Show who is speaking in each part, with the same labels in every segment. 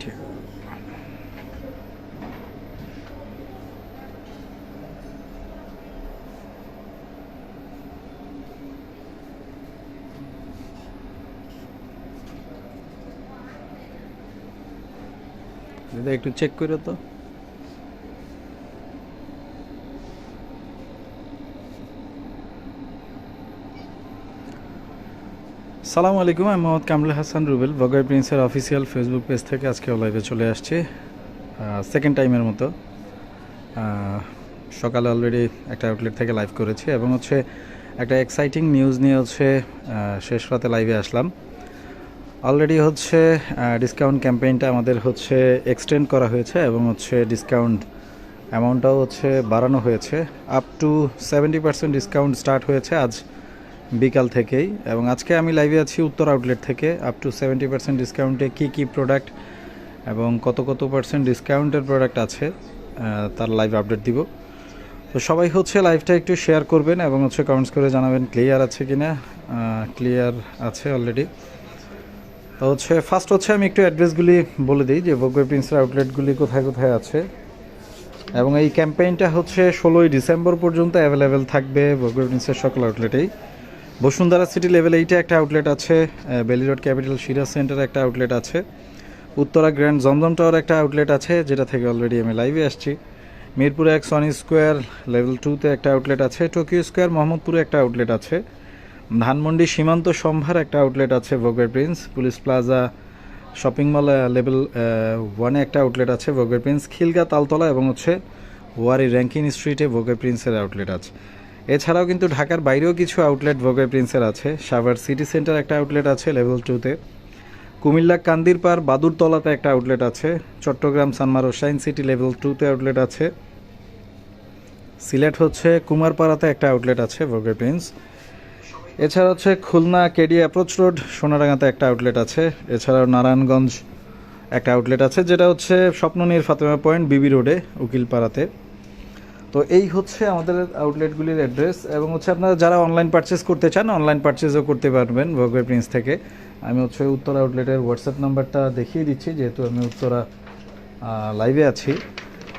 Speaker 1: ঠিক দাদা একটু চেক করো তো। সালামু আলাইকুম, আমি মোহাম্মদ কামরুল হাসান রুবেল বগাই প্রিন্সের অফিসিয়াল ফেসবুক পেজ থেকে আজকে লাইভে চলে আসছে সেকেন্ড টাইমের মতো। সকালে অলরেডি একটা আউটলেট থেকে লাইভ করেছি এবং হচ্ছে একটা এক্সাইটিং নিউজ নিয়ে হচ্ছে শেষ রাতে লাইভে আসলাম। অলরেডি হচ্ছে ডিসকাউন্ট ক্যাম্পেইনটা আমাদের হচ্ছে এক্সটেন্ড করা হয়েছে এবং হচ্ছে ডিসকাউন্ট অ্যামাউন্টটাও হচ্ছে বাড়ানো হয়েছে। Up to seventy percent discount start হয়েছে আজ। বিকাল থেকেই। এবং আজকে আমি লাইভে আছি উত্তর আউটলেট থেকে আপ টু সেভেন্টি পার্সেন্ট ডিসকাউন্টে কী কী প্রোডাক্ট এবং কত কত পার্সেন্ট ডিসকাউন্টের প্রোডাক্ট আছে তার লাইভ আপডেট দিব। তো সবাই হচ্ছে লাইভটা একটু শেয়ার করবেন এবং হচ্ছে কমেন্টস করে জানাবেন ক্লিয়ার আছে কি না ক্লিয়ার আছে অলরেডি তো হচ্ছে ফার্স্ট হচ্ছে আমি একটু অ্যাড্রেসগুলি বলে দিই, যে বগুড়া প্রিন্সের আউটলেটগুলি কোথায় কোথায় আছে। এবং এই ক্যাম্পেইনটা হচ্ছে ষোলোই ডিসেম্বর পর্যন্ত অ্যাভেলেবেল থাকবে বগুড়া প্রিন্সের সকল আউটলেটেই বসুন্ধরা সিটি লেভেল এইটা একটা আউটলেট আছে বেলি রোড ক্যাপিটাল সিরাজ সেন্টারে একটা আউটলেট আছে। উত্তরা গ্র্যান্ড জমজম টাওয়ার একটা আউটলেট আছে, যেটা থেকে অলরেডি আমি লাইভে আসছি। মিরপুরে এক সনি স্কোয়ার লেভেল টুতে একটা আউটলেট আছে টোকিও স্কোয়ার মোহাম্মদপুরে একটা আউটলেট আছে। ধানমন্ডি সীমান্ত সম্ভার একটা আউটলেট আছে ভোগের prince police plaza shopping mall level ওয়ানে একটা আউটলেট আছে ভোগের প্রিন্স খিলগা তালতলা এবং হচ্ছে ওয়ারি র্যাঙ্কিং স্ট্রিটে ভোগের প্রিন্সের আউটলেট আছে। এছাড়াও কিন্তু ঢাকার বাইরেও কিছু আউটলেট ভোগের প্রিন্সের আছে। সাভার সিটি সেন্টার একটা আউটলেট আছে লেভেল টুতে কুমিল্লা কান্দিরপার বাদুরতলাতে একটা আউটলেট আছে। Chattogram Sanmar shine city level টুতে আউটলেট আছে। সিলেট হচ্ছে কুমারপাড়াতে একটা আউটলেট আছে ভোগে প্রিন্স এছাড়া হচ্ছে খুলনা কেডি অ্যাপ্রোচ রোড সোনারাঙ্গাতে একটা আউটলেট আছে। এছাড়াও নারায়ণগঞ্জ একটা আউটলেট আছে, যেটা হচ্ছে স্বপ্ননীর ফাতেমা পয়েন্ট, বিবি রোডে, উকিলপাড়াতে। তো এই হচ্ছে আমাদের আউটলেটগুলির অ্যাড্রেস এবং হচ্ছে আপনারা যারা অনলাইন পারচেস করতে চান অনলাইন পারচেসও করতে পারবেন ভোগের প্রিন্স থেকে। আমি হচ্ছে উত্তরা আউটলেটের হোয়াটসঅ্যাপ নাম্বারটা দেখিয়ে দিচ্ছি, যেহেতু আমি উত্তরা লাইভে আছি।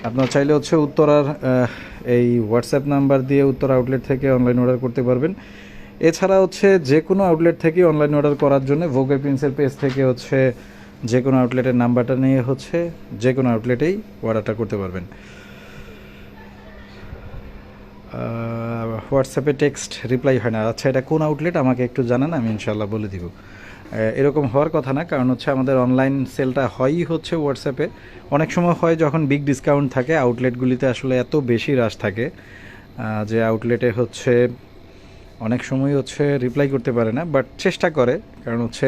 Speaker 1: আপনারা চাইলে হচ্ছে উত্তরার এই হোয়াটসঅ্যাপ নাম্বার দিয়ে উত্তরা আউটলেট থেকে অনলাইন অর্ডার করতে পারবেন। এছাড়া হচ্ছে যে কোনো আউটলেট থেকে অনলাইন অর্ডার করার জন্য ভোগের প্রিন্সের পেজ থেকে হচ্ছে যে কোনো আউটলেটের নাম্বারটা নিয়ে হচ্ছে যে কোনো আউটলেটেই অর্ডারটা করতে পারবেন। হোয়াটসঅ্যাপে টেক্সট রিপ্লাই হয় না। আচ্ছা এটা কোন আউটলেট আমাকে একটু জানান, আমি ইনশাল্লাহ বলে দিব। এরকম হওয়ার কথা না, কারণ হচ্ছে আমাদের অনলাইন সেলটা হয়ই হচ্ছে হোয়াটসঅ্যাপে অনেক সময় হয় যখন বিগ ডিসকাউন্ট থাকে আউটলেটগুলিতে আসলে এত বেশি রাশ থাকে যে আউটলেটে হচ্ছে অনেক সময় হচ্ছে রিপ্লাই করতে পারে না বাট চেষ্টা করে, কারণ হচ্ছে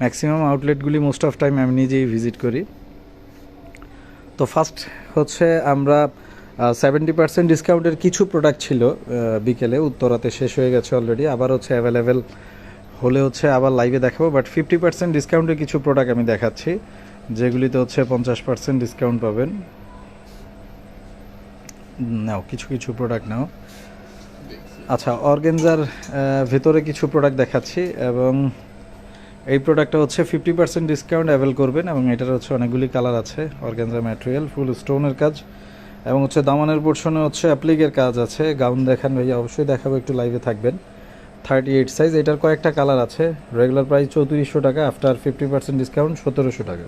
Speaker 1: ম্যাক্সিমাম আউটলেটগুলি মোস্ট অফ টাইম আমি নিজেই ভিজিট করি। তো ফার্স্ট হচ্ছে আমরা সেভেন্টি পার্সেন্ট ডিসকাউন্টের কিছু প্রোডাক্ট ছিল বিকেলে। উত্তরাতে শেষ হয়ে গেছে অলরেডি আবার হচ্ছে অ্যাভেলেবেল হলে হচ্ছে আবার লাইভে দেখাবো। বাট ফিফটি পার্সেন্ট ডিসকাউন্টের কিছু প্রোডাক্ট আমি দেখাচ্ছি, যেগুলিতে হচ্ছে পঞ্চাশ পার্সেন্ট ডিসকাউন্ট পাবেন। নাও, কিছু কিছু প্রোডাক্ট নাও। আচ্ছা অর্গেনজার ভেতরে কিছু প্রোডাক্ট দেখাচ্ছি এবং এই প্রোডাক্টটা হচ্ছে ফিফটি পার্সেন্ট ডিসকাউন্ট অ্যাভেল করবেন এবং এটার হচ্ছে অনেকগুলি কালার আছে। অর্গেনজার ম্যাটেরিয়াল ফুল স্টোনের কাজ। এবং হচ্ছে দামানের পোর্শনে হচ্ছে অ্যাপ্লিকের কাজ আছে। গাউন দেখান ভাইয়া, অবশ্যই দেখাবো, একটু লাইভে থাকবেন। থার্টি এইট সাইজ এটার কয়েকটা কালার আছে। রেগুলার প্রাইস চৌত্রিশশো টাকা আফটার ফিফটি পার্সেন্ট ডিসকাউন্ট সতেরোশো টাকা।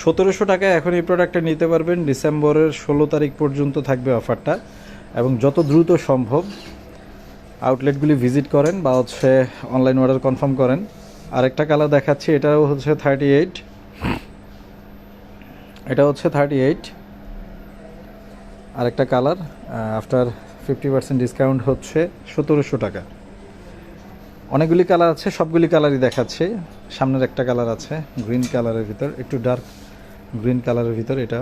Speaker 1: সতেরোশো টাকায় এখন এই প্রোডাক্টটা নিতে পারবেন। ডিসেম্বরের ষোলো তারিখ পর্যন্ত থাকবে অফারটা এবং যত দ্রুত সম্ভব আউটলেটগুলি ভিজিট করেন বা হচ্ছে অনলাইন অর্ডার কনফার্ম করেন। আরেকটা কালার দেখাচ্ছি, এটাও হচ্ছে থার্টি এইট এটা হচ্ছে থার্টি এইট আরেকটা colour after fifty percent discount হচ্ছে সতেরোশো টাকা। অনেকগুলি কালার আছে, সবগুলি কালারই দেখাচ্ছে। সামনের একটা কালার আছে গ্রিন কালারের ভিতর, একটু ডার্ক গ্রিন কালারের ভিতর এটা।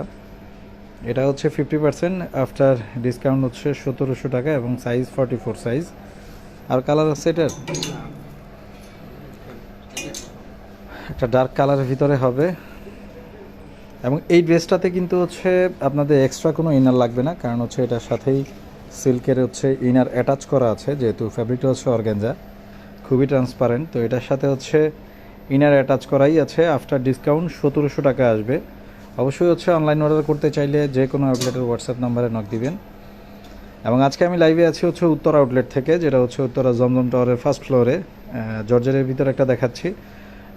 Speaker 1: এটা হচ্ছে ফিফটি পার্সেন্ট আফটার ডিসকাউন্ট হচ্ছে সতেরোশো টাকা এবং সাইজ ফর্টি ফোর সাইজ আর কালার আছে এটার? একটা ডার্ক কালারের ভিতরে হবে। এবং এই ড্রেসটাতে কিন্তু হচ্ছে আপনাদের এক্সট্রা কোনো ইনার লাগবে না, কারণ হচ্ছে এটার সাথেই সিল্কের হচ্ছে ইনার অ্যাটাচ করা আছে, যেহেতু ফ্যাব্রিকটা হচ্ছে অর্গ্যাঞ্জা খুবই ট্রান্সপারেন্ট তো এটার সাথে হচ্ছে ইনার অ্যাটাচ করাই আছে। আফটার ডিসকাউন্ট সতেরোশো টাকা আসবে। অবশ্যই হচ্ছে অনলাইন অর্ডার করতে চাইলে যে কোনো আউটলেটের হোয়াটসঅ্যাপ নাম্বারে নক দিবেন। এবং আজকে আমি লাইভে আছি হচ্ছে উত্তর আউটলেট থেকে, যেটা হচ্ছে উত্তরা জমজম টাওয়ারের ফার্স্ট ফ্লোরে জর্জেটের ভিতরে একটা দেখাচ্ছি।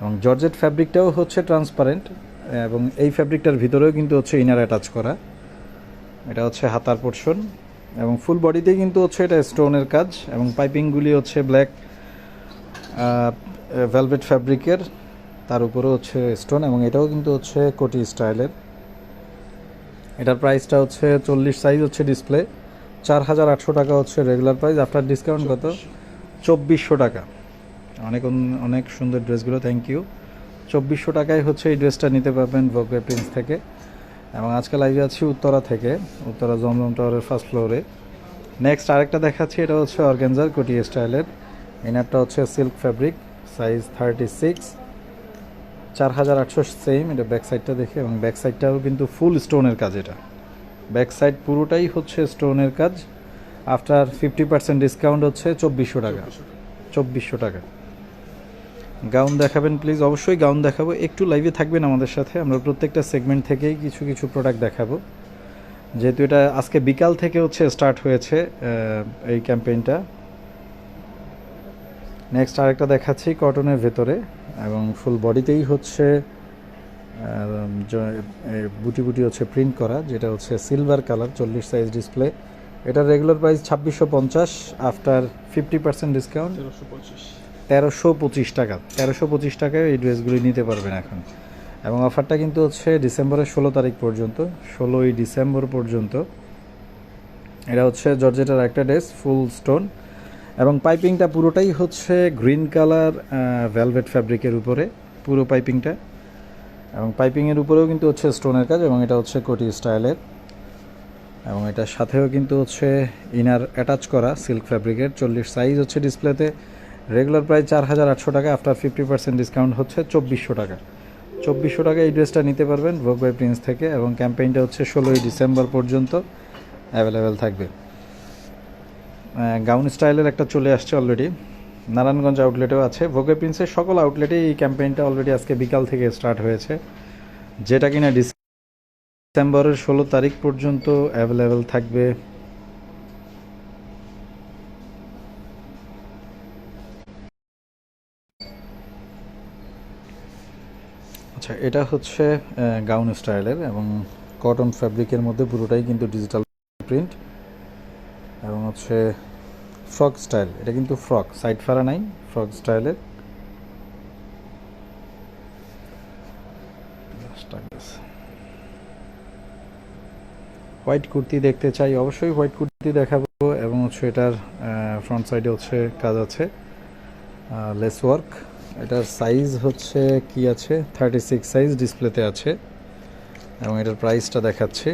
Speaker 1: এবং জর্জেট ফ্যাব্রিকটাও হচ্ছে ট্রান্সপারেন্ট এবং এই ফ্যাব্রিকটার ভিতরেও কিন্তু হচ্ছে ইনার অ্যাটাচ করা। এটা হচ্ছে হাতার পোর্শন এবং ফুল বডিতেই কিন্তু হচ্ছে এটা স্টোনের কাজ এবং পাইপিংগুলি হচ্ছে ব্ল্যাক ভেলভেট ফ্যাব্রিকের তার উপরে হচ্ছে স্টোন এবং এটাও কিন্তু হচ্ছে কোটি স্টাইলের। এটার প্রাইসটা হচ্ছে চল্লিশ সাইজ হচ্ছে ডিসপ্লে চার হাজার আটশো টাকা হচ্ছে রেগুলার প্রাইস আফটার ডিসকাউন্ট কত? চব্বিশশো টাকা। অনেক অন- অনেক সুন্দর ড্রেসগুলো থ্যাংক ইউ চব্বিশশো টাকায় হচ্ছে এই ড্রেসটা নিতে পারবেন ভোগে প্রিন্স থেকে। এবং আজকে লাইভে আছি উত্তরা থেকে উত্তরা জমজম টাওয়ারের ফার্স্ট ফ্লোরে নেক্সট আরেকটা দেখাচ্ছি এটা হচ্ছে অর্গেনজার কোটি স্টাইলের ইনারটা হচ্ছে silk fabric size thirty six চার হাজার আটশো সেম এটা ব্যাক সাইডটা দেখে এবং ব্যাক সাইডটাও কিন্তু ফুল স্টোনের কাজ এটা। ব্যাক সাইড পুরোটাই হচ্ছে স্টোনের কাজ। আফটার ফিফটি পার্সেন্ট ডিসকাউন্ট হচ্ছে চব্বিশশো টাকা। চব্বিশশো টাকা। গাউন দেখাবেন প্লিজ অবশ্যই গাউন দেখাবো। একটু লাইভে থাকবেন আমাদের সাথে। আমরা প্রত্যেকটা সেগমেন্ট থেকেই কিছু কিছু প্রোডাক্ট দেখাবো। যেহেতু এটা আজকে বিকাল থেকে হচ্ছে স্টার্ট হয়েছে এই ক্যাম্পেইনটা নেক্সট আরেকটা দেখাচ্ছি কটনের ভেতরে। এবং ফুল বডিতেই হচ্ছে বুটি বুটি হচ্ছে প্রিন্ট করা, যেটা হচ্ছে সিলভার কালার চল্লিশ সাইজ ডিসপ্লে এটার রেগুলার প্রাইস ছাব্বিশশো পঞ্চাশ আফটার ফিফটি পার্সেন্ট ডিসকাউন্ট
Speaker 2: তেরোশো পঁচিশ
Speaker 1: টাকা। তেরোশো পঁচিশ টাকায় এই ড্রেসগুলি নিতে পারবেন এখন। এবং অফারটা কিন্তু হচ্ছে ডিসেম্বরের ষোলো তারিখ পর্যন্ত। ষোলোই ডিসেম্বর পর্যন্ত। এটা হচ্ছে জর্জেটার একটা ড্রেস, ফুল স্টোন। এবং পাইপিংটা পুরোটাই হচ্ছে গ্রিন কালার ভেলভেট ফ্যাব্রিকের উপরে, পুরো পাইপিংটা। এবং পাইপিংয়ের উপরেও কিন্তু হচ্ছে স্টোনের কাজ এবং এটা হচ্ছে কোটি স্টাইলের। এবং এটার সাথেও কিন্তু হচ্ছে ইনার অ্যাটাচ করা সিল্ক ফ্যাব্রিকের। চল্লিশ সাইজ হচ্ছে ডিসপ্লেতে। রেগুলার প্রাইস চার হাজার আটশো টাকা আফটার ফিফটি পার্সেন্ট ডিসকাউন্ট হচ্ছে চব্বিশশো টাকা। চব্বিশশো টাকা এই ড্রেসটা নিতে পারবেন ভোগ বাই প্রিন্স থেকে এবং ক্যাম্পেইনটা হচ্ছে ষোলোই ডিসেম্বর পর্যন্ত অ্যাভেলেবেল থাকবে। গাউন স্টাইলের একটা চলে আসছে অলরেডি নারায়ণগঞ্জ আউটলেটেও আছে। ভোগে প্রিন্সের সকল আউটলেটেই এই ক্যাম্পেইনটা অলরেডি আজকে বিকাল থেকে স্টার্ট হয়েছে। যেটা কিনা ডিসেম্বরের ষোলো তারিখ পর্যন্ত অ্যাভেলেবেল থাকবে। আচ্ছা এটা হচ্ছে গাউন স্টাইলের এবং কটন ফ্যাব্রিকের মধ্যে পুরোটাই কিন্তু ডিজিটাল প্রিন্ট এবং হচ্ছে ফ্রক স্টাইল এটা কিন্তু ফ্রক সাইড ফারা নাই ফ্রক স্টাইলের হোয়াইট কুর্তি দেখতে চাই, অবশ্যই হোয়াইট কুর্তি দেখাবো এবং হচ্ছে এটার ফ্রন্ট সাইডে হচ্ছে কাজ আছে লেস ওয়ার্ক এটার সাইজ হচ্ছে কি আছে? থার্টি সিক্স সাইজ ডিসপ্লেতে আছে। এবং এটার প্রাইসটা দেখাচ্ছে।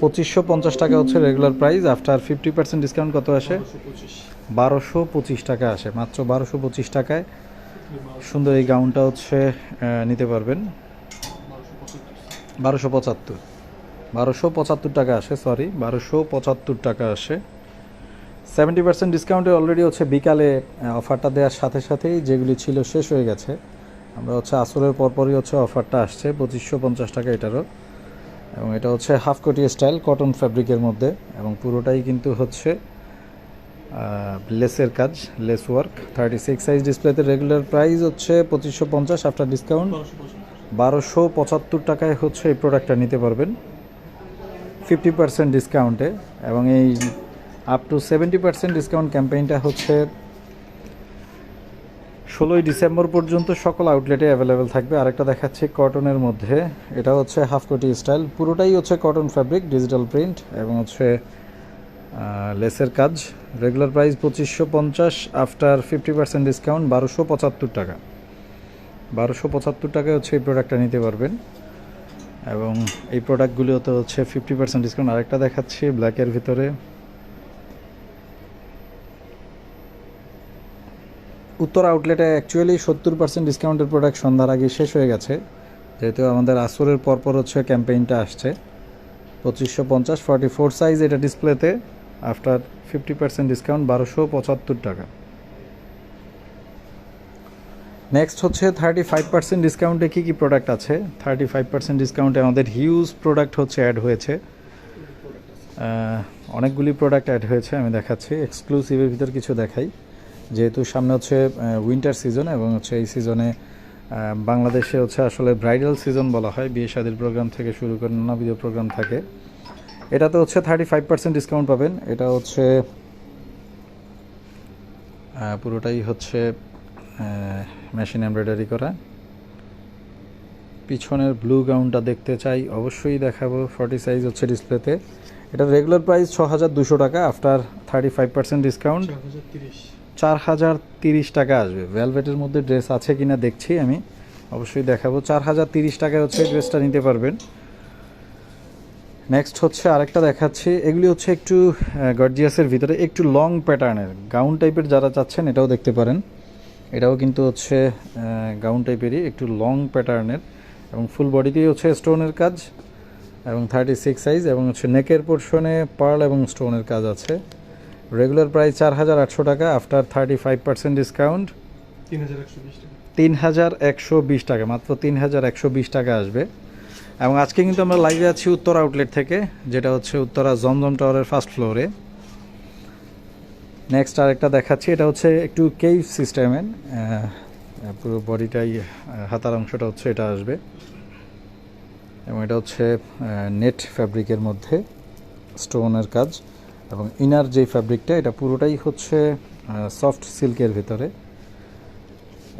Speaker 1: পঁচিশশো পঞ্চাশ টাকা হচ্ছে regular price after fifty percent discount কত আসে?
Speaker 2: বারোশো পঁচিশ
Speaker 1: টাকা আসে, মাত্র বারোশো পঁচিশ টাকায়। সুন্দর এই গাউনটা হচ্ছে নিতে পারবেন।
Speaker 2: বারোশো পঁচাত্তর।
Speaker 1: বারোশো পঁচাত্তর টাকা আসে সরি বারোশো পঁচাত্তর টাকা আসে। সেভেন্টি পার্সেন্ট ডিসকাউন্টে অলরেডি হচ্ছে বিকালে অফারটা দেওয়ার সাথে সাথেই যেগুলি ছিল শেষ হয়ে গেছে। আমরা হচ্ছে আসরের পরপরই হচ্ছে অফারটা আসছে, পঁচিশশো পঞ্চাশ টাকা এটারও। এবং এটা হচ্ছে হাফ কোটি স্টাইল কটন ফ্যাব্রিকের মধ্যে। এবং পুরোটাই কিন্তু হচ্ছে লেসের কাজ, lace work thirty six size ডিসপ্লেতে রেগুলার প্রাইস হচ্ছে পঁচিশশো পঞ্চাশ আফটার ডিসকাউন্ট
Speaker 2: বারোশো পঁচাত্তর
Speaker 1: টাকায় হচ্ছে এই প্রোডাক্টটা নিতে পারবেন। ফিফটি পার্সেন্ট ডিসকাউন্টে এবং এই up to seventy percent discount ক্যাম্পেইনটা হচ্ছে ষোলোই ডিসেম্বর পর্যন্ত সকল আউটলেটে অ্যাভেলেবেল থাকবে। আরেকটা দেখাচ্ছি কটনের মধ্যে। এটা হচ্ছে হাফ কোটি স্টাইল পুরোটাই হচ্ছে কটন ফ্যাব্রিক ডিজিটাল প্রিন্ট এবং হচ্ছে লেসের কাজ। রেগুলার প্রাইস পঁচিশশো পঞ্চাশ আফটার ফিফটি পার্সেন্ট ডিসকাউন্ট বারোশো পঁচাত্তর টাকা। বারোশো পঁচাত্তর টাকায় হচ্ছে এই প্রোডাক্টটা নিতে পারবেন। এবং এই প্রোডাক্টগুলোতে হচ্ছে ফিফটি পার্সেন্ট ডিসকাউন্ট আরেকটা দেখাচ্ছি ব্ল্যাকের ভিতরে। উত্তর আউটলেটে অ্যাকচুয়ালি সত্তর পার্সেন্ট ডিসকাউন্টের প্রোডাক্ট সন্ধ্যার আগে শেষ হয়ে গেছে। যেহেতু আমাদের আসরের পরপর হচ্ছে ক্যাম্পেইনটা আসছে। পঁচিশশো পঞ্চাশ ফর্টি ফোর সাইজ এটা ডিসপ্লেতে আফটার ফিফটি পার্সেন্ট ডিসকাউন্ট বারোশো পঁচাত্তর টাকা। নেক্সট হচ্ছে থার্টি ফাইভ পার্সেন্ট ডিসকাউন্টে কী কী প্রোডাক্ট আছে? থার্টি ফাইভ পার্সেন্ট ডিসকাউন্টে আমাদের হিউজ প্রোডাক্ট হচ্ছে অ্যাড হয়েছে। অনেকগুলি প্রোডাক্ট অ্যাড হয়েছে, আমি দেখাচ্ছি। এক্সক্লুসিভের ভিতর কিছু দেখাই। যেহেতু সামনে হচ্ছে উইন্টার সিজন এবং হচ্ছে এই সিজনে বাংলাদেশে হচ্ছে আসলে ব্রাইডাল সিজন বলা হয়, বিয়ে শাদির প্রোগ্রাম থেকে শুরু করে নানাবিধ প্রোগ্রাম থাকে। এটাতে হচ্ছে থার্টি ফাইভ পার্সেন্ট ডিসকাউন্ট পাবেন। এটা হচ্ছে পুরোটাই হচ্ছে মেশিন এমব্রয়ডারি করা। পিছনের ব্লু গাউনটা দেখতে চাই, অবশ্যই দেখাবো। ফর্টি সাইজ হচ্ছে ডিসপ্লেতে এটা রেগুলার প্রাইস ছ হাজার দুশো টাকা after thirty five percent discount
Speaker 2: চার হাজার তিরিশ
Speaker 1: টাকা আসবে। ভেলভেটের মধ্যে ড্রেস আছে কি না দেখছি আমি। অবশ্যই দেখাবো। চার হাজার তিরিশ টাকায় হচ্ছে ড্রেসটা নিতে পারবেন। নেক্সট হচ্ছে আরেকটা দেখাচ্ছি। এগুলি হচ্ছে একটু গর্জিয়াসের ভিতরে একটু লং প্যাটার্নের গাউন টাইপের যারা চাচ্ছেন এটাও দেখতে পারেন। এটাও কিন্তু হচ্ছে গাউন টাইপেরই একটু লং প্যাটার্নের এবং ফুল বডিতেই হচ্ছে স্টোনের কাজ। এবং থার্টি সিক্স সাইজ এবং হচ্ছে নেকের পোর্শনে পার্ল এবং স্টোনের কাজ আছে। রেগুলার প্রাইস চার হাজার আটশো টাকা after thirty five percent discount তিন হাজার একশো বিশ টাকা, মাত্র তিন হাজার একশো বিশ টাকা আসবে। এবং আজকে কিন্তু আমরা লাইভে আছি উত্তর আউটলেট থেকে, যেটা হচ্ছে উত্তরা জমজম টাওয়ারের ফার্স্ট ফ্লোরে নেক্সট আরেকটা দেখাচ্ছি, এটা হচ্ছে একটু কেভ সিস্টেমের পুরো বডিটাই হাতার অংশটা হচ্ছে এটা আসবে। এবং এটা হচ্ছে নেট ফ্যাব্রিকের মধ্যে স্টোনের কাজ। এবং ইনার যে ফ্যাব্রিকটা এটা পুরোটাই হচ্ছে সফট সিল্কের ভিতরে।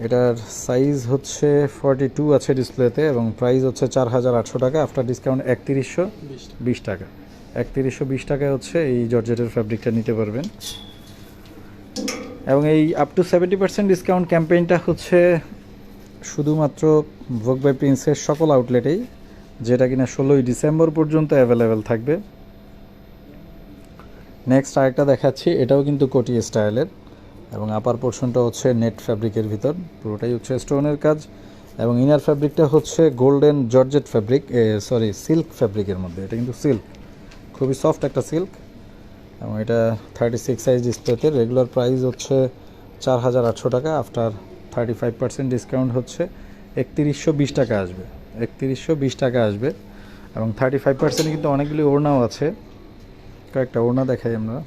Speaker 1: এটার সাইজ হচ্ছে ফর্টি টু আছে ডিসপ্লেতে এবং প্রাইস হচ্ছে চার হাজার আটশো টাকা। আফটার ডিসকাউন্ট একত্রিশশো
Speaker 2: বিশ টাকা।
Speaker 1: একত্রিশশো বিশ টাকায় হচ্ছে এই জর্জেটের ফ্যাব্রিকটা নিতে পারবেন। এবং এই up to seventy percent discount ক্যাম্পেইনটা হচ্ছে শুধুমাত্র ভোগ বাই প্রিন্সের সকল আউটলেটেই যেটা কিনা ষোলোই ডিসেম্বর পর্যন্ত অ্যাভেলেবেল থাকবে। নেক্সট আরেকটা দেখাচ্ছি, এটাও কিন্তু কোটি স্টাইলের এবং আপার পোর্শনটা হচ্ছে নেট ফ্যাব্রিকের ভিতর। পুরোটাই হচ্ছে স্টোনের কাজ এবং ইনার ফ্যাব্রিকটা হচ্ছে golden georgette fabric sorry silk ফ্যাব্রিকের মধ্যে। এটা কিন্তু সিল্ক খুবই সফট একটা সিল্ক এবং এটা থার্টি সিক্স সাইজ ডিসপ্লেতে রেগুলার প্রাইস হচ্ছে চার হাজার আটশো টাকা after thirty five percent discount হচ্ছে একত্রিশশো বিশ টাকা আসবে। একত্রিশশো বিশ টাকা আসবে এবং থার্টি ফাইভ পার্সেন্ট কিন্তু অনেকগুলি ওড়নাও আছে। কয়েকটা ওড়না দেখাই আমরা।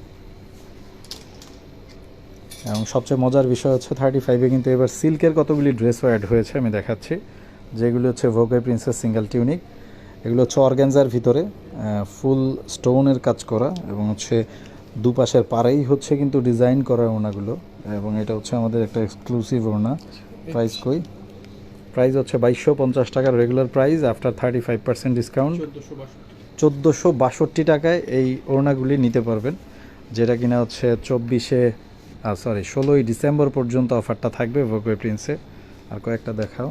Speaker 1: এবং সবচেয়ে মজার বিষয় হচ্ছে থার্টি ফাইভে কিন্তু এবার সিল্কের কতগুলি ড্রেসও অ্যাড হয়েছে আমি দেখাচ্ছি। যেগুলো হচ্ছে ভোগাই প্রিন্সেস সিঙ্গেল টিউনিক এগুলো হচ্ছে অর্গ্যানজার ভিতরে ফুল স্টোনের কাজ করা এবং হচ্ছে দুপাশের পাড়েই হচ্ছে কিন্তু ডিজাইন করা ওনাগুলো এবং এটা হচ্ছে আমাদের একটা এক্সক্লুসিভ ওনা প্রাইস কই? প্রাইস হচ্ছে বাইশশো পঞ্চাশ টাকার regular price after thirty five percent discount
Speaker 2: চোদ্দোশো বাষট্টি
Speaker 1: টাকায় এই ওড়নাগুলি নিতে পারবেন, যেটা কিনা হচ্ছে চব্বিশে সরি ষোলোই ডিসেম্বর পর্যন্ত অফারটা থাকবে ভোগওয়ে প্রিন্সে আর কয়েকটা দেখাও।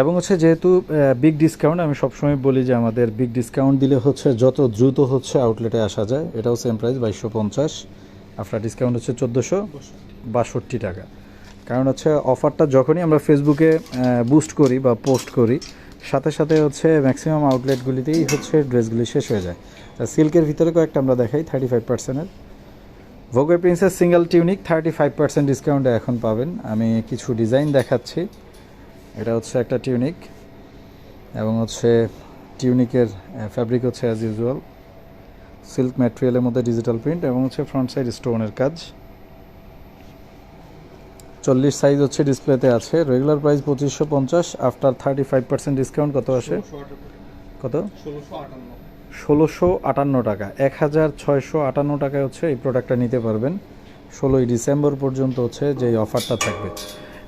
Speaker 1: এবং হচ্ছে যেহেতু বিগ ডিসকাউন্ট আমি সবসময় বলি যে আমাদের বিগ ডিসকাউন্ট দিলে হচ্ছে যত দ্রুত হচ্ছে আউটলেটে আসা যায়, এটাও সেম প্রাইস বাইশশো পঞ্চাশ। আফটার ডিসকাউন্ট হচ্ছে চোদ্দোশো
Speaker 2: বাষট্টি
Speaker 1: টাকা। কারণ হচ্ছে অফারটা যখনই আমরা ফেসবুকে বুস্ট করি বা পোস্ট করি সাথে সাথে হচ্ছে ম্যাক্সিমাম আউটলেটগুলিতেই হচ্ছে ড্রেসগুলি শেষ হয়ে যায়। সিল্কের ভিতরে কয়েকটা আমরা দেখাই থার্টি ফাইভ পার্সেন্টের ভোগের princess single tunic thirty five percent ডিসকাউন্টে এখন পাবেন। আমি কিছু ডিজাইন দেখাচ্ছি। এটা হচ্ছে একটা টিউনিক এবং হচ্ছে টিউনিকের ফ্যাব্রিক হচ্ছে অ্যাজ ইউজুয়াল সিল্ক ম্যাটেরিয়ালের মধ্যে ডিজিটাল প্রিন্ট এবং হচ্ছে ফ্রন্ট সাইড স্টোনের কাজ। চল্লিশ সাইজ হচ্ছে ডিসপ্লেতে আছে। রেগুলার প্রাইস পঁচিশশো পঞ্চাশ after thirty five percent discount কত আসে? কত?
Speaker 2: ষোলোশো আটান্ন
Speaker 1: টাকা। এক হাজার ছয়শো আটান্ন টাকায় হচ্ছে এই প্রোডাক্টটা নিতে পারবেন। ষোলোই ডিসেম্বর পর্যন্ত হচ্ছে যে অফারটা থাকবে।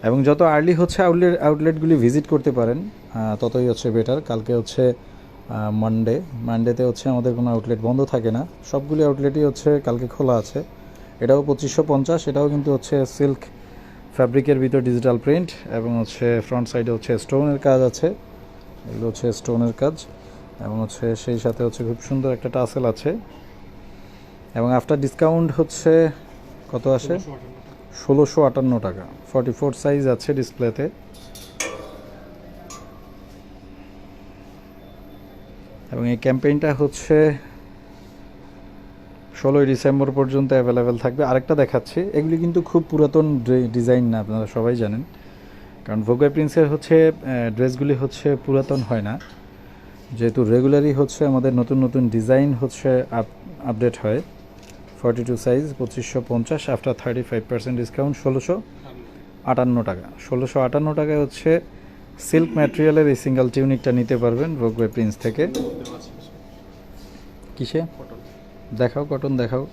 Speaker 1: এবং যত আর্লি হচ্ছে আউটলেট আউটলেটগুলি ভিজিট করতে পারেন ততই হচ্ছে বেটার কালকে হচ্ছে মানডে মানডেতে হচ্ছে আমাদের কোনো আউটলেট বন্ধ থাকে না। সবগুলি আউটলেটই হচ্ছে কালকে খোলা আছে। এটাও পঁচিশশো পঞ্চাশ, এটাও কিন্তু হচ্ছে সিল্ক ফ্যাব্রিকের ভিতর ডিজিটাল প্রিন্ট এবং হচ্ছে ফ্রন্ট সাইডে হচ্ছে স্টোনের কাজ আছে। এগুলো হচ্ছে স্টোনের কাজ এবং হচ্ছে সেই সাথে হচ্ছে খুব সুন্দর একটা টাসেল আছে। এবং আফটার ডিসকাউন্ট হচ্ছে কত আসে?
Speaker 2: ষোলোশো আটান্ন
Speaker 1: টাকা। ফর্টি ফোর সাইজ আছে ডিসপ্লেতে এবং এই ক্যাম্পেইনটা হচ্ছে ষোলোই ডিসেম্বর পর্যন্ত অ্যাভেলেবেল থাকবে। আরেকটা দেখাচ্ছি। এগুলি কিন্তু খুব পুরাতন ডিজাইন না, আপনারা সবাই জানেন। কারণ ভোগাই প্রিন্সের হচ্ছে ড্রেসগুলি হচ্ছে পুরাতন হয় না। যেহেতু রেগুলারই হচ্ছে, আমাদের নতুন নতুন ডিজাইন হচ্ছে আপ আপডেট হয়। ফর্টি টু সাইজ পঁচিশশো পঞ্চাশ after thirty five percent discount ষোলোশো আটান্ন টাকা। ষোলোশো আটান্ন টাকায় হচ্ছে সিল্ক ম্যাটেরিয়ালের এই সিঙ্গেল টিউনিকটা নিতে পারবেন ভোগওয়ে প্রিন্স থেকে। কিসে? দেখাও কটন দেখাও।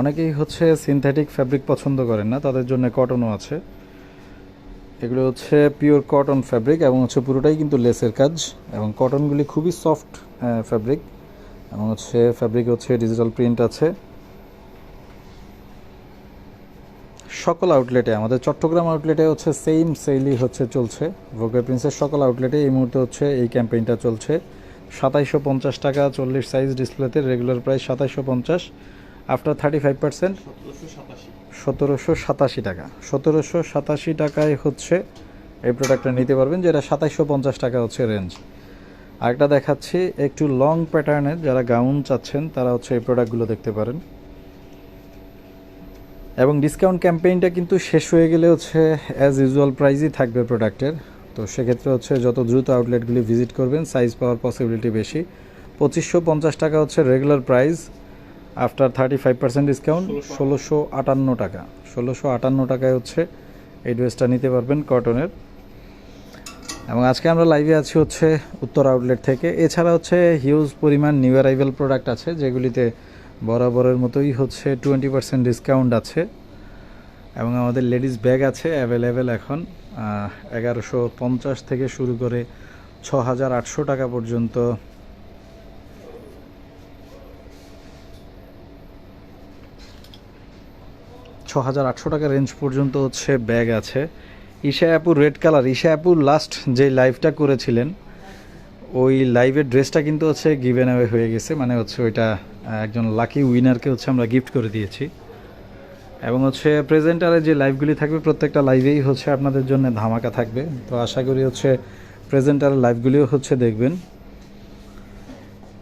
Speaker 1: অনেকেই হচ্ছে সিনথেটিক ফ্যাব্রিক পছন্দ করেন না, তাদের জন্য কটনও আছে। এগুলো হচ্ছে পিওর কটন ফ্যাব্রিক এবং হচ্ছে পুরোটাই কিন্তু লেসের কাজ এবং কটনগুলি খুবই সফট ফ্যাব্রিক এবং হচ্ছে ফ্যাব্রিক হচ্ছে ডিজিটাল প্রিন্ট আছে। সকল আউটলেটে আমাদের চট্টগ্রাম আউটলেটে হচ্ছে সেম সেলই হচ্ছে চলছে। ভোগে প্রিন্সের সকল আউটলেটে এই মুহূর্তে হচ্ছে এই ক্যাম্পেইনটা চলছে। সাতাইশশো পঞ্চাশ টাকা চল্লিশ সাইজ ডিসপ্লেতে রেগুলার প্রাইস সাতাইশশো পঞ্চাশ। আফটার থার্টি ফাইভ পার্সেন্ট
Speaker 2: সতেরোশো সাতাশি
Speaker 1: টাকা। সতেরোশো সাতাশি টাকায় হচ্ছে এই প্রোডাক্টটা নিতে পারবেন, যেটা সাতাইশশো পঞ্চাশ টাকা হচ্ছে রেঞ্জ আরেকটা দেখাচ্ছি, একটু লং প্যাটার্নের যারা গাউন চাচ্ছেন, তারা হচ্ছে এই প্রোডাক্টগুলো দেখতে পারেন। এবং ডিসকাউন্ট ক্যাম্পেইনটা কিন্তু শেষ হয়ে গেলে হচ্ছে অ্যাজ ইউজুয়াল প্রাইসই থাকবে প্রোডাক্টের তো সেক্ষেত্রে হচ্ছে যত দ্রুত আউটলেটগুলি ভিজিট করবেন সাইজ পাওয়ার পসিবিলিটি বেশি। পঁচিশশো পঞ্চাশ টাকা হচ্ছে regular price after thirty five percent discount ষোলোশো আটান্ন টাকা। ষোলোশো আটান্ন টাকায় হচ্ছে এই ড্রেসটা নিতে পারবেন কটনের এবং আজকে আমরা লাইভে আছি হচ্ছে উত্তর আউটলেট থেকে। এছাড়া হচ্ছে হিউজ পরিমাণ নিউ অ্যারাইভেল প্রোডাক্ট আছে, যেগুলিতে বরাবরের মতোই হচ্ছে টোয়েন্টি পার্সেন্ট ডিসকাউন্ট আছে। এবং আমাদের লেডিস ব্যাগ আছে অ্যাভেলেবেল এখন। এগারোশো পঞ্চাশ থেকে শুরু করে ছ হাজার আটশো টাকা পর্যন্ত। ছ হাজার আটশো টাকা রেঞ্জ পর্যন্ত হচ্ছে ব্যাগ আছে। Isha apu red colour Isha apu last যে লাইভটা করেছিলেন, ওই লাইভের ড্রেসটা কিন্তু হচ্ছে গিভেন অ্যাওয়ে হয়ে গেছে। মানে হচ্ছে ওইটা একজন লাকি উইনারকে হচ্ছে আমরা গিফট করে দিয়েছি। এবং হচ্ছে প্রেজেন্টারে যে লাইভগুলি থাকবে, প্রত্যেকটা লাইভেই হচ্ছে আপনাদের জন্য ধামাকা থাকবে। তো আশা করি হচ্ছে প্রেজেন্টারের লাইভগুলিও হচ্ছে দেখবেন।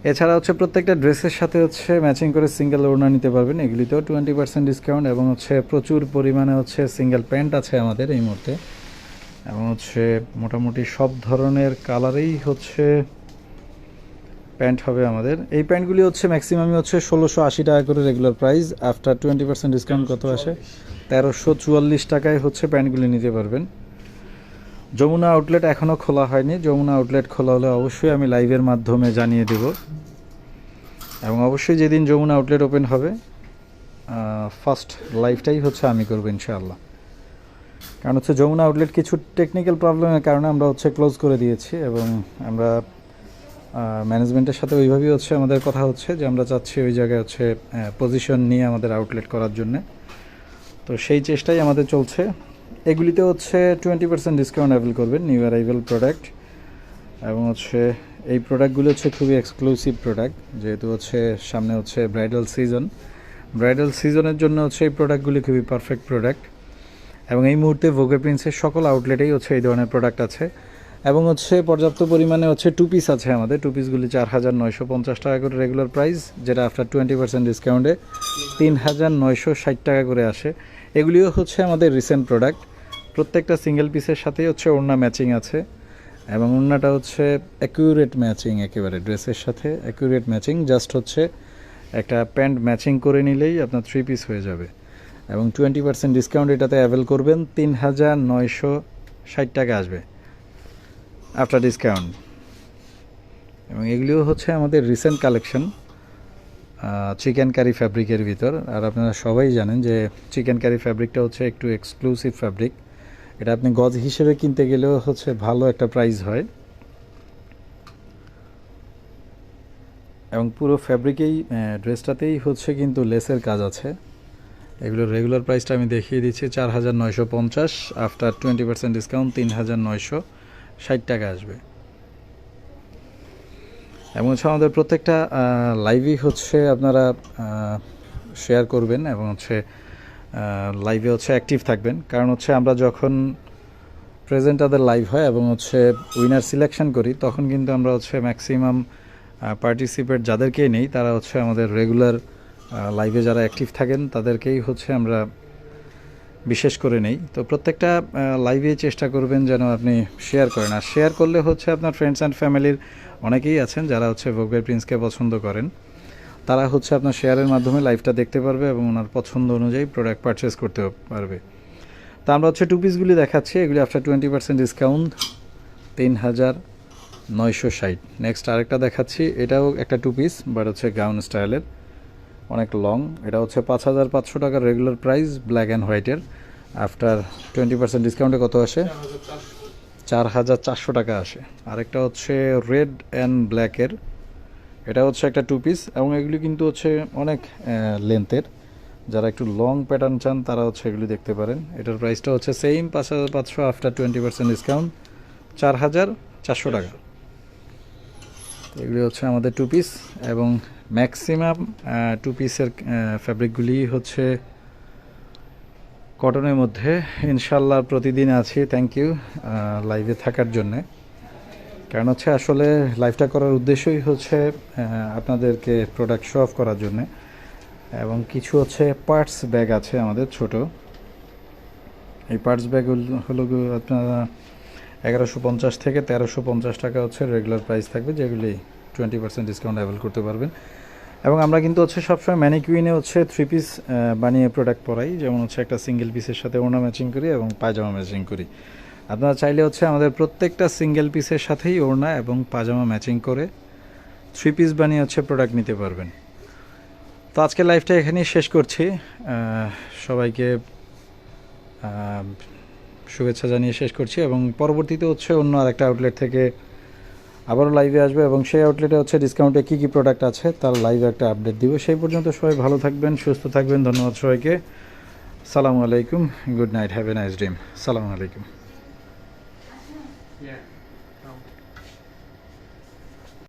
Speaker 1: এছাড়া হচ্ছে প্রত্যেকটা ড্রেসের সাথে হচ্ছে ম্যাচিং করে সিঙ্গেল ওড়না নিতে পারবেন। এগুলিতেও টোয়েন্টি পার্সেন্ট ডিসকাউন্ট এবং হচ্ছে প্রচুর পরিমাণে হচ্ছে সিঙ্গেল প্যান্ট আছে আমাদের এই মুহূর্তে। এবং হচ্ছে মোটামুটি সব ধরনের কালারেই হচ্ছে প্যান্ট হবে আমাদের। এই প্যান্টগুলি হচ্ছে ম্যাক্সিমামই হচ্ছে ষোলোশো আশি টাকা করে regular price after twenty percent discount কত আসে? তেরোশো চুয়াল্লিশ টাকায় হচ্ছে প্যান্টগুলি নিতে পারবেন। যমুনা আউটলেট এখনও খোলা হয়নি। যমুনা আউটলেট খোলা হলে অবশ্যই আমি লাইভের মাধ্যমে জানিয়ে দেব। এবং অবশ্যই যেদিন যমুনা আউটলেট ওপেন হবে ফার্স্ট লাইভটাই হচ্ছে আমি করব ইনশাআল্লাহ। কারণ হচ্ছে যমুনা আউটলেট কিছু টেকনিক্যাল প্রবলেমের কারণে আমরা হচ্ছে ক্লোজ করে দিয়েছি এবং আমরা ম্যানেজমেন্টের সাথে ওইভাবেই হচ্ছে আমাদের কথা হচ্ছে যে আমরা চাচ্ছি ওই জায়গায় হচ্ছে পজিশন নিয়ে আমাদের আউটলেট করার জন্যে। তো সেই চেষ্টাই আমাদের চলছে। এগুলিতে হচ্ছে টোয়েন্টি পার্সেন্ট ডিসকাউন্ট অ্যাভেল করবেন নিউ অ্যারাইভেল প্রোডাক্ট এবং হচ্ছে এই প্রোডাক্টগুলো হচ্ছে খুবই এক্সক্লুসিভ প্রোডাক্ট যেহেতু হচ্ছে সামনে হচ্ছে ব্রাইডাল সিজন ব্রাইডাল সিজনের জন্য হচ্ছে এই প্রোডাক্টগুলি খুবই পারফেক্ট প্রোডাক্ট এবং এই মুহূর্তে ভোগে প্রিন্সের সকল আউটলেটেই হচ্ছে এই ধরনের প্রোডাক্ট আছে। এবং হচ্ছে পর্যাপ্ত পরিমাণে হচ্ছে টু পিস আছে আমাদের। টু পিসগুলি চার হাজার নয়শো পঞ্চাশ টাকা করে রেগুলার প্রাইস যেটা আফটার টোয়েন্টি পার্সেন্ট ডিসকাউন্টে তিন হাজার নয়শো ষাট টাকা করে আসে। এগুলিও হচ্ছে আমাদের রিসেন্ট প্রোডাক্ট প্রত্যেকটা সিঙ্গেল পিসের সাথেই হচ্ছে ওড়না ম্যাচিং আছে এবং ওড়নাটা হচ্ছে অ্যাকিউরেট ম্যাচিং একেবারে, ড্রেসের সাথে অ্যাকিউরেট ম্যাচিং জাস্ট হচ্ছে একটা প্যান্ট ম্যাচিং করে নিলেই আপনার থ্রি পিস হয়ে যাবে। এবং টোয়েন্টি পার্সেন্ট ডিসকাউন্ট এটাতে অ্যাভেল করবেন তিন হাজার নয়শো ষাট টাকা আসবে। আফটার ডিসকাউন্ট এবং এগুলিও হচ্ছে আমাদের রিসেন্ট কালেকশন চিকেন কারি ফ্যাব্রিকের ভিতর। আর আপনারা সবাই জানেন যে চিকেন কারি ফ্যাব্রিকটা হচ্ছে একটু এক্সক্লুসিভ ফ্যাব্রিক এটা আপনি গজ হিসেবে কিনতে গেলেও হচ্ছে ভালো একটা প্রাইস হয়। এবং পুরো ফ্যাব্রিকেই ড্রেসটাতেই হচ্ছে কিন্তু লেসের কাজ আছে। এগুলোর রেগুলার প্রাইসটা আমি দেখিয়ে দিচ্ছি, চার হাজার নয়শো পঞ্চাশ আফটার টোয়েন্টি পার্সেন্ট ডিসকাউন্ট তিন হাজার নয়শো। ষাট টাকা আসবে। এবং হচ্ছে আমাদের প্রত্যেকটা লাইভই হচ্ছে আপনারা শেয়ার করবেন এবং হচ্ছে লাইভে হচ্ছে অ্যাক্টিভ থাকবেন। কারণ হচ্ছে আমরা যখন প্রেজেন্ট তাদের লাইভ হয় এবং হচ্ছে উইনার সিলেকশন করি, তখন কিন্তু আমরা হচ্ছে ম্যাক্সিমাম পার্টিসিপেট যাদেরকেই নেই, তারা হচ্ছে আমাদের রেগুলার লাইভে যারা অ্যাক্টিভ থাকেন, তাদেরকেই হচ্ছে আমরা বিশেষ করে নেই। তো প্রত্যেকটা লাইভে চেষ্টা করবেন যেন আপনি শেয়ার করেন। আর শেয়ার করলে হচ্ছে আপনার ফ্রেন্ডস অ্যান্ড ফ্যামিলির অনেকেই আছেন যারা হচ্ছে ভোগবাই প্রিন্সকে পছন্দ করেন। তারা হচ্ছে আপনার শেয়ারের মাধ্যমে লাইভটা দেখতে পারবে এবং ওনার পছন্দ অনুযায়ী প্রোডাক্ট পারচেস করতে পারবে। তো আমরা হচ্ছে টু পিসগুলি দেখাচ্ছি। এগুলি আফটার টোয়েন্টি পার্সেন্ট ডিসকাউন্ট তিন হাজার নয়শো ষাট। নেক্সট আরেকটা দেখাচ্ছি। এটাও একটা টু পিস বাট হচ্ছে গাউন স্টাইলের অনেক লং এটা হচ্ছে পাঁচ হাজার পাঁচশো টাকার রেগুলার প্রাইস ব্ল্যাক অ্যান্ড হোয়াইটের আফটার টোয়েন্টি পার্সেন্ট ডিসকাউন্টে কত আসে?
Speaker 2: চার হাজার চারশো
Speaker 1: টাকা আসে। আরেকটা হচ্ছে রেড অ্যান্ড ব্ল্যাকের এটা হচ্ছে একটা টু পিস এবং এগুলি কিন্তু হচ্ছে অনেক লেন্থের যারা একটু লং প্যাটার্ন চান, তারা হচ্ছে এগুলি দেখতে পারেন। এটার প্রাইসটা হচ্ছে সেম পাঁচ হাজার পাঁচশো আফটার টোয়েন্টি পার্সেন্ট ডিসকাউন্ট চার হাজার চারশো টাকা। এগুলি হচ্ছে আমাদের টু পিস এবং ম্যাক্সিমাম টু পিসের ফ্যাব্রিকগুলি হচ্ছে কটনের মধ্যে। ইনশাল্লাহ প্রতিদিন আছি থ্যাংক ইউ লাইভে থাকার জন্যে। কারণ হচ্ছে আসলে লাইভটা করার উদ্দেশ্যই হচ্ছে আপনাদেরকে প্রোডাক্ট শো অফ করার জন্যে। এবং কিছু হচ্ছে পার্টস ব্যাগ আছে আমাদের ছোট। এই পার্টস ব্যাগ হলো আপনারা এগারোশো পঞ্চাশ থেকে তেরোশো পঞ্চাশ টাকা হচ্ছে রেগুলার প্রাইস থাকবে, যেগুলি টোয়েন্টি পার্সেন্ট ডিসকাউন্ট অ্যাভেল করতে পারবেন। এবং আমরা কিন্তু হচ্ছে সবসময় ম্যানিকুইনে হচ্ছে থ্রি পিস বানিয়ে প্রোডাক্ট পরাই। যেমন হচ্ছে একটা সিঙ্গেল পিসের সাথে ওড়না ম্যাচিং করি এবং পায়জামা ম্যাচিং করি। আপনারা চাইলে হচ্ছে আমাদের প্রত্যেকটা সিঙ্গেল পিসের সাথেই ওড়না এবং পাজামা ম্যাচিং করে থ্রি পিস বানিয়ে হচ্ছে প্রোডাক্ট নিতে পারবেন। তো আজকে লাইভটা এখানেই শেষ করছি। সবাইকে শুভেচ্ছা জানিয়ে শেষ করছি এবং পরবর্তীতে হচ্ছে অন্য আর একটা আউটলেট থেকে আবারও লাইভে আসবে এবং সেই আউটলেটে হচ্ছে ডিসকাউন্টে কী কী প্রোডাক্ট আছে তার লাইভে একটা আপডেট দিব। সেই পর্যন্ত সবাই ভালো থাকবেন, সুস্থ থাকবেন। ধন্যবাদ সবাইকে। সালামু আলাইকুম। Good night have a nice dream সালামু আলাইকুম।